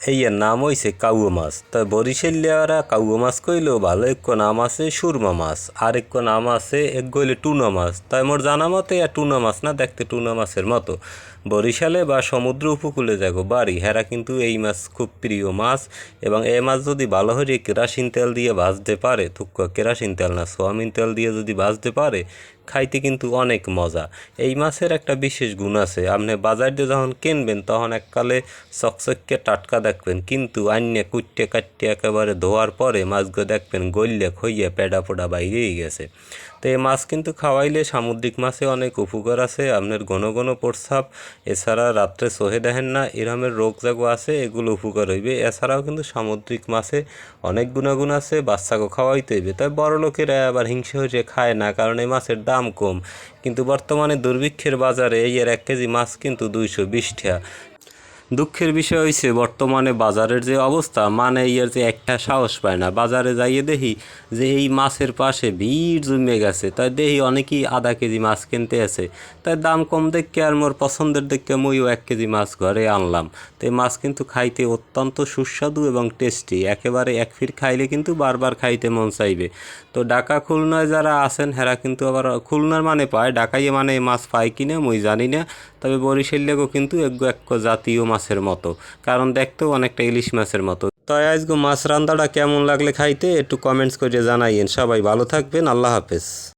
এই নাম হইছে কাউয়া মাছ। তা বরিশালিয়ারা কাউয়া মাছ কইলেও ভালো, এক নাম আছে সুরমা মাছ, আর এক নাম আছে এক গইলে টুনা মাছ। তাই মোর জানা মতে আর টুনা মাছ না, দেখতে টুনা মাছের মতো। বরিশালে বা সমুদ্র উপকূলে যাগো বাড়ি, হেরা কিন্তু এই মাছ খুব প্রিয় মাছ, এবং এই মাছ যদি ভালো হয়ে কেরাসিন তেল দিয়ে ভাজতে পারে তুক্কা কেরাসিন তেল না, সোয়াবিন তেল দিয়ে যদি ভাজতে পারে খাইতে কিন্তু অনেক মজা। এই মাছের একটা বিশেষ গুণ আছে। আপনি বাজার দিয়ে যখন কিনবেন, তখন এককালে চকচককে টাটকা দেখবেন, কিন্তু আন্যে কুট্টে কাটতে একেবারে ধোয়ার পরে মাছগুলো দেখবেন গল্লে খইয়ে পেডা পোডা বাইরেই গেছে। তো এই মাছ কিন্তু খাওয়াইলে সামুদ্রিক মাছে অনেক উপকার আছে। আপনার ঘন ঘন প্রস্রাব, এছাড়া রাত্রে সহে দেখেন না এরমের রোগ জাগো আছে, এগুলো উপকার হইবে। এছাড়াও কিন্তু সামুদ্রিক মাছে অনেক গুণাগুণ আছে বাচ্চাকে খাওয়াইতে হইবে। তাই বড় লোকেরা আবার হিংসে হয়ে খায় না, কারণ এই মাছের দাম কম। কিন্তু বর্তমানে দুর্ভিক্ষের বাজারে এর এক কেজি মাছ কিন্তু দুইশো বিশ টাকা। দুঃখের বিষয় হয়েছে বর্তমানে বাজারের যে অবস্থা মানে ইয়ের যে একটা সাহস পায় না। বাজারে যাইয়ে দেখি যে এই মাছের পাশে ভিড় জমে গেছে। তাই দেখি অনেকেই আধা কেজি মাছ কিনতে আছে। তাই দাম কম দেখে আর মোর পছন্দের দেখে মইও এক কেজি মাছ ঘরে আনলাম। তো এই মাছ কিন্তু খাইতে অত্যন্ত সুস্বাদু এবং টেস্টি। একেবারে এক ফির খাইলে কিন্তু বারবার খাইতে মন চাইবে। তো ঢাকা খুলনায় যারা আছেন, হেরা কিন্তু আবার খুলনার মানে পায়, ঢাকাইয়ে মানে মাছ পায় কিনা, মুই জানি না। তবে বরিশালেগও কিন্তু এক এক জাতীয় মাছের মতো। কারণ দেখতেও অনেকটা ইলিশ মাছের মতো। তাই আজকে মাছ রান্দাটা কেমন লাগলে খাইতে একটু কমেন্টস করে জানাইয়েন। সবাই ভালো থাকবেন। আল্লাহ হাফেজ।